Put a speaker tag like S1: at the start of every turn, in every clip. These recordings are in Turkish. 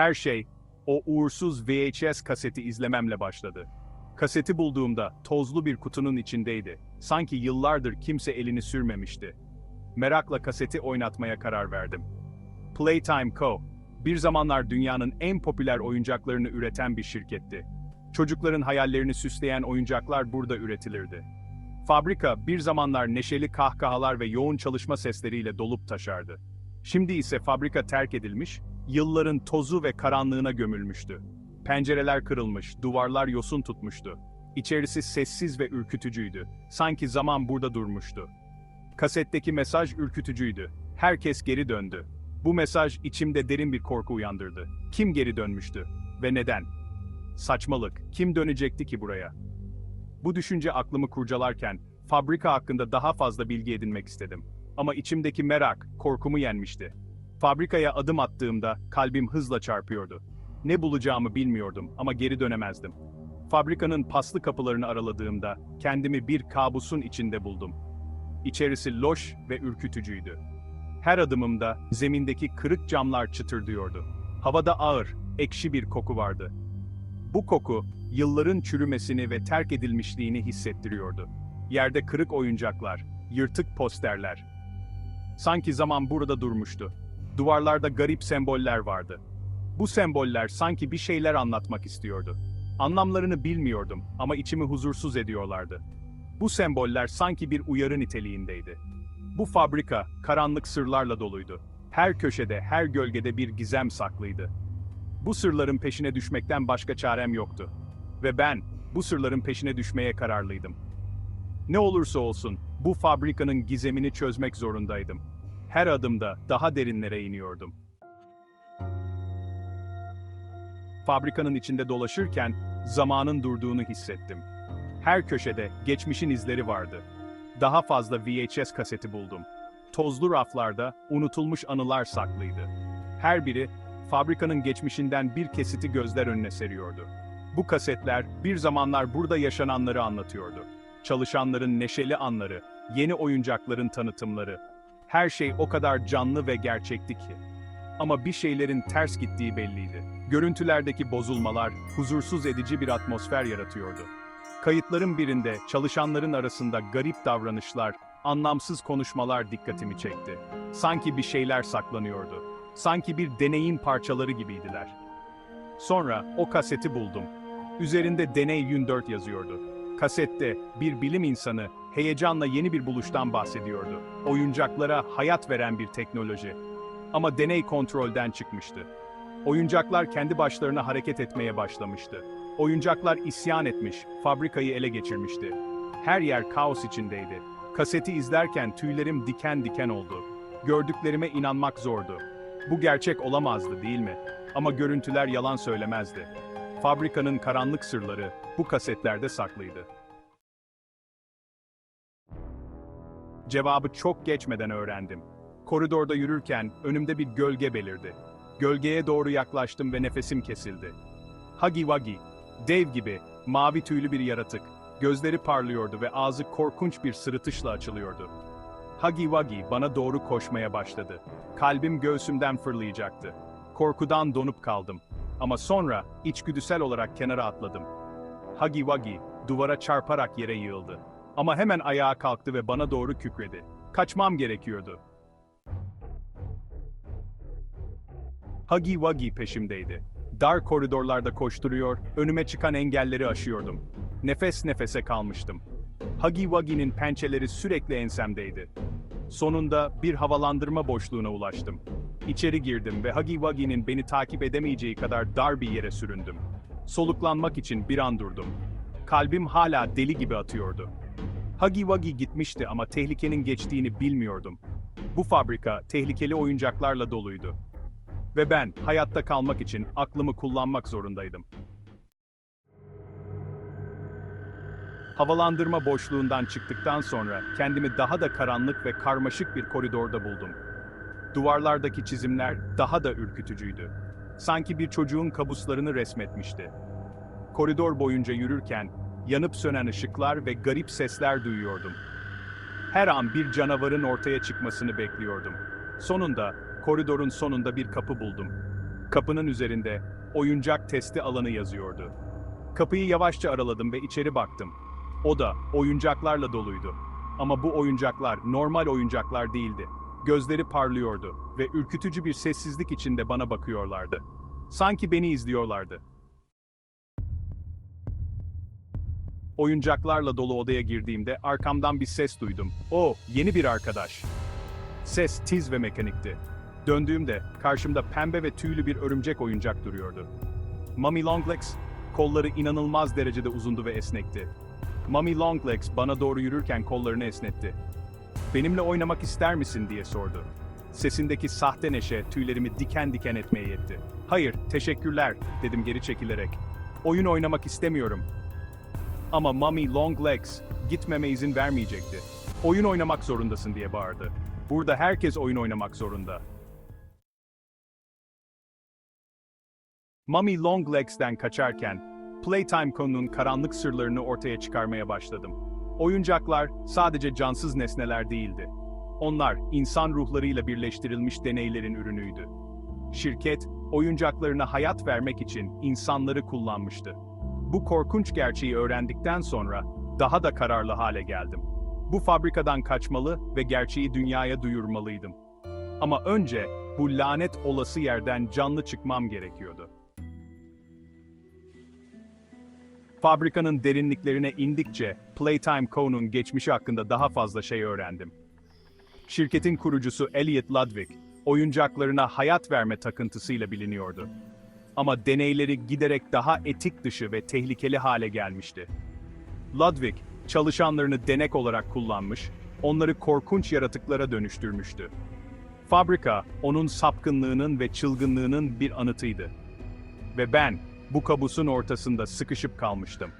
S1: Her şey, o uğursuz VHS kaseti izlememle başladı. Kaseti bulduğumda tozlu bir kutunun içindeydi. Sanki yıllardır kimse elini sürmemişti. Merakla kaseti oynatmaya karar verdim. Playtime Co. Bir zamanlar dünyanın en popüler oyuncaklarını üreten bir şirketti. Çocukların hayallerini süsleyen oyuncaklar burada üretilirdi. Fabrika bir zamanlar neşeli kahkahalar ve yoğun çalışma sesleriyle dolup taşardı. Şimdi ise fabrika terk edilmiş, yılların tozu ve karanlığına gömülmüştü. Pencereler kırılmış, duvarlar yosun tutmuştu. İçerisi sessiz ve ürkütücüydü. Sanki zaman burada durmuştu. Kasetteki mesaj ürkütücüydü. Herkes geri döndü. Bu mesaj içimde derin bir korku uyandırdı. Kim geri dönmüştü? Ve neden? Saçmalık. Kim dönecekti ki buraya? Bu düşünce aklımı kurcalarken, fabrika hakkında daha fazla bilgi edinmek istedim. Ama içimdeki merak, korkumu yenmişti. Fabrikaya adım attığımda kalbim hızla çarpıyordu. Ne bulacağımı bilmiyordum ama geri dönemezdim. Fabrikanın paslı kapılarını araladığımda kendimi bir kabusun içinde buldum. İçerisi loş ve ürkütücüydü. Her adımımda zemindeki kırık camlar çıtırdıyordu. Havada ağır, ekşi bir koku vardı. Bu koku, yılların çürümesini ve terk edilmişliğini hissettiriyordu. Yerde kırık oyuncaklar, yırtık posterler. Sanki zaman burada durmuştu. Duvarlarda garip semboller vardı. Bu semboller sanki bir şeyler anlatmak istiyordu. Anlamlarını bilmiyordum ama içimi huzursuz ediyorlardı. Bu semboller sanki bir uyarı niteliğindeydi. Bu fabrika karanlık sırlarla doluydu. Her köşede, her gölgede bir gizem saklıydı. Bu sırların peşine düşmekten başka çarem yoktu. Ve ben bu sırların peşine düşmeye kararlıydım. Ne olursa olsun bu fabrikanın gizemini çözmek zorundaydım. Her adımda daha derinlere iniyordum. Fabrikanın içinde dolaşırken zamanın durduğunu hissettim. Her köşede geçmişin izleri vardı. Daha fazla VHS kaseti buldum. Tozlu raflarda unutulmuş anılar saklıydı. Her biri fabrikanın geçmişinden bir kesiti gözler önüne seriyordu. Bu kasetler bir zamanlar burada yaşananları anlatıyordu. Çalışanların neşeli anları, yeni oyuncakların tanıtımları. Her şey o kadar canlı ve gerçekti ki. Ama bir şeylerin ters gittiği belliydi. Görüntülerdeki bozulmalar huzursuz edici bir atmosfer yaratıyordu. Kayıtların birinde çalışanların arasında garip davranışlar, anlamsız konuşmalar dikkatimi çekti. Sanki bir şeyler saklanıyordu. Sanki bir deneyin parçaları gibiydiler. Sonra o kaseti buldum. Üzerinde Deney 104 yazıyordu. Kasette bir bilim insanı heyecanla yeni bir buluştan bahsediyordu. Oyuncaklara hayat veren bir teknoloji. Ama deney kontrolden çıkmıştı. Oyuncaklar kendi başlarına hareket etmeye başlamıştı. Oyuncaklar isyan etmiş, fabrikayı ele geçirmişti. Her yer kaos içindeydi. Kaseti izlerken tüylerim diken diken oldu. Gördüklerime inanmak zordu. Bu gerçek olamazdı değil mi? Ama görüntüler yalan söylemezdi. Fabrikanın karanlık sırları bu kasetlerde saklıydı. Cevabı çok geçmeden öğrendim. Koridorda yürürken önümde bir gölge belirdi. Gölgeye doğru yaklaştım ve nefesim kesildi. Huggy Wuggy, dev gibi, mavi tüylü bir yaratık. Gözleri parlıyordu ve ağzı korkunç bir sırıtışla açılıyordu. Huggy Wuggy bana doğru koşmaya başladı. Kalbim göğsümden fırlayacaktı. Korkudan donup kaldım. Ama sonra içgüdüsel olarak kenara atladım. Huggy Wuggy duvara çarparak yere yığıldı. Ama hemen ayağa kalktı ve bana doğru kükredi. Kaçmam gerekiyordu. Huggy Wuggy peşimdeydi. Dar koridorlarda koşturuyor, önüme çıkan engelleri aşıyordum. Nefes nefese kalmıştım. Huggy Wuggy'nin pençeleri sürekli ensemdeydi. Sonunda bir havalandırma boşluğuna ulaştım. İçeri girdim ve Huggy Wuggy'nin beni takip edemeyeceği kadar dar bir yere süründüm. Soluklanmak için bir an durdum. Kalbim hala deli gibi atıyordu. Huggy Wuggy gitmişti ama tehlikenin geçtiğini bilmiyordum. Bu fabrika tehlikeli oyuncaklarla doluydu. Ve ben hayatta kalmak için aklımı kullanmak zorundaydım. Havalandırma boşluğundan çıktıktan sonra kendimi daha da karanlık ve karmaşık bir koridorda buldum. Duvarlardaki çizimler daha da ürkütücüydü. Sanki bir çocuğun kabuslarını resmetmişti. Koridor boyunca yürürken yanıp sönen ışıklar ve garip sesler duyuyordum. Her an bir canavarın ortaya çıkmasını bekliyordum. Sonunda koridorun sonunda bir kapı buldum. Kapının üzerinde oyuncak testi alanı yazıyordu. Kapıyı yavaşça araladım ve içeri baktım. Oda oyuncaklarla doluydu. Ama bu oyuncaklar normal oyuncaklar değildi. Gözleri parlıyordu ve ürkütücü bir sessizlik içinde bana bakıyorlardı. Sanki beni izliyorlardı. Oyuncaklarla dolu odaya girdiğimde arkamdan bir ses duydum. O, yeni bir arkadaş. Ses tiz ve mekanikti. Döndüğümde karşımda pembe ve tüylü bir örümcek oyuncak duruyordu. Mummy Longlegs, kolları inanılmaz derecede uzundu ve esnekti. Mummy Longlegs bana doğru yürürken kollarını esnetti. Benimle oynamak ister misin diye sordu. Sesindeki sahte neşe tüylerimi diken diken etmeye yetti. Hayır, teşekkürler, dedim geri çekilerek. Oyun oynamak istemiyorum. Ama Mummy Longlegs gitmeme izin vermeyecekti. Oyun oynamak zorundasın diye bağırdı. Burada herkes oyun oynamak zorunda. Mummy Longlegs'den kaçarken, Playtime konunun karanlık sırlarını ortaya çıkarmaya başladım. Oyuncaklar sadece cansız nesneler değildi. Onlar insan ruhlarıyla birleştirilmiş deneylerin ürünüydü. Şirket, oyuncaklarına hayat vermek için insanları kullanmıştı. Bu korkunç gerçeği öğrendikten sonra daha da kararlı hale geldim. Bu fabrikadan kaçmalı ve gerçeği dünyaya duyurmalıydım. Ama önce bu lanet olası yerden canlı çıkmam gerekiyordu. Fabrikanın derinliklerine indikçe Playtime Co.'nun geçmişi hakkında daha fazla şey öğrendim. Şirketin kurucusu Elliot Ludwig, oyuncaklarına hayat verme takıntısıyla biliniyordu. Ama deneyleri giderek daha etik dışı ve tehlikeli hale gelmişti. Ludwig, çalışanlarını denek olarak kullanmış, onları korkunç yaratıklara dönüştürmüştü. Fabrika, onun sapkınlığının ve çılgınlığının bir anıtıydı. Ve ben, bu kabusun ortasında sıkışıp kalmıştım.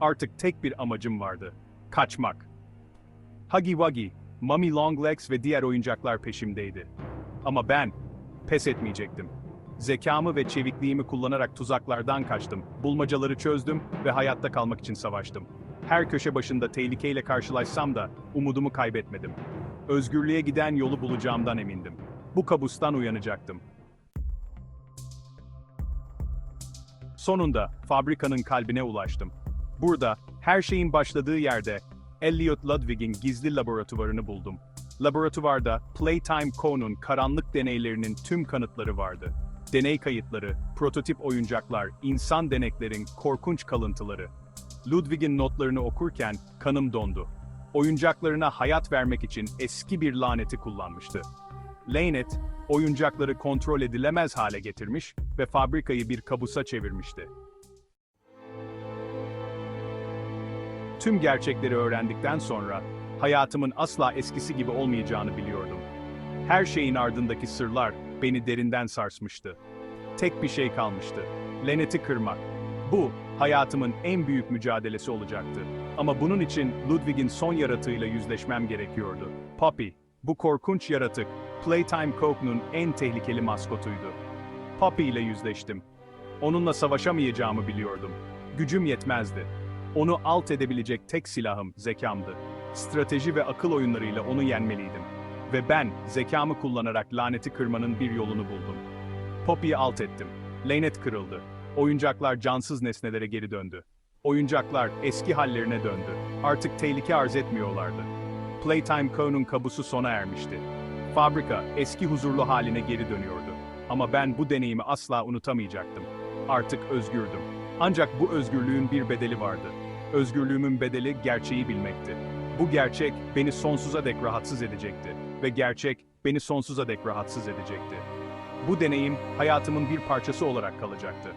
S1: Artık tek bir amacım vardı. Kaçmak. Huggy Wuggy, Mummy Longlegs ve diğer oyuncaklar peşimdeydi. Ama ben pes etmeyecektim. Zekamı ve çevikliğimi kullanarak tuzaklardan kaçtım, bulmacaları çözdüm ve hayatta kalmak için savaştım. Her köşe başında tehlikeyle karşılaşsam da umudumu kaybetmedim. Özgürlüğe giden yolu bulacağımdan emindim. Bu kabustan uyanacaktım. Sonunda fabrikanın kalbine ulaştım. Burada, her şeyin başladığı yerde Elliot Ludwig'in gizli laboratuvarını buldum. Laboratuvarda Playtime Co.'nun karanlık deneylerinin tüm kanıtları vardı. Deney kayıtları, prototip oyuncaklar, insan deneklerin korkunç kalıntıları. Ludwig'in notlarını okurken kanım dondu. Oyuncaklarına hayat vermek için eski bir laneti kullanmıştı. Lanet, oyuncakları kontrol edilemez hale getirmiş ve fabrikayı bir kabusa çevirmişti. Tüm gerçekleri öğrendikten sonra hayatımın asla eskisi gibi olmayacağını biliyordum. Her şeyin ardındaki sırlar beni derinden sarsmıştı. Tek bir şey kalmıştı. Lanet'i kırmak. Bu hayatımın en büyük mücadelesi olacaktı. Ama bunun için Ludwig'in son yaratığıyla yüzleşmem gerekiyordu. Poppy, bu korkunç yaratık, Playtime Co.'nun en tehlikeli maskotuydu. Poppy ile yüzleştim. Onunla savaşamayacağımı biliyordum. Gücüm yetmezdi. Onu alt edebilecek tek silahım zekamdı. Strateji ve akıl oyunlarıyla onu yenmeliydim. Ve ben zekamı kullanarak laneti kırmanın bir yolunu buldum. Poppy'yi alt ettim. Lanet kırıldı. Oyuncaklar cansız nesnelere geri döndü. Oyuncaklar eski hallerine döndü. Artık tehlike arz etmiyorlardı. Playtime Co.'nun kabusu sona ermişti. Fabrika eski huzurlu haline geri dönüyordu. Ama ben bu deneyimi asla unutamayacaktım. Artık özgürdüm. Ancak bu özgürlüğün bir bedeli vardı. Özgürlüğümün bedeli gerçeği bilmekti. Bu gerçek beni sonsuza dek rahatsız edecekti ve gerçek beni sonsuza dek rahatsız edecekti. Bu deneyim hayatımın bir parçası olarak kalacaktı.